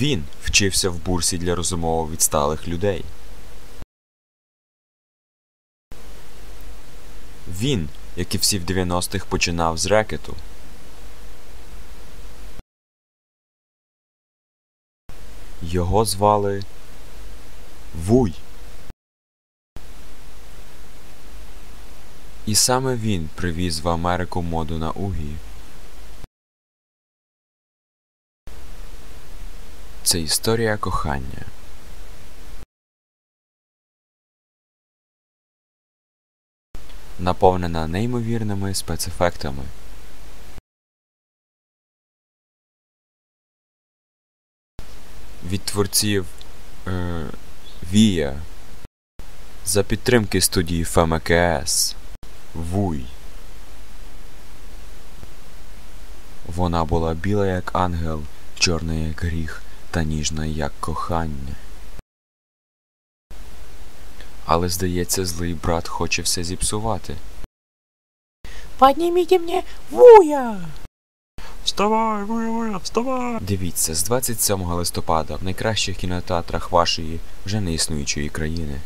Він вчився в бурсі для розумово відсталих людей. Він, як і всі в 90-х, починав з рекету. Його звали Вуй. І саме він привіз в Америку моду на угі. Це історія кохання. Наповнена неймовірними спецефектами. Від творців е, Вія за підтримки студії ФМКС Вуй. Вона була біла як ангел, чорна як гріх та ніжна як кохання. Але, здається, злий брат хоче все зіпсувати. Подніміть мені Вуя! Вставай, вуя, вуя, вставай! Дивіться з 27 листопада в найкращих кінотеатрах вашої вже не існуючої країни.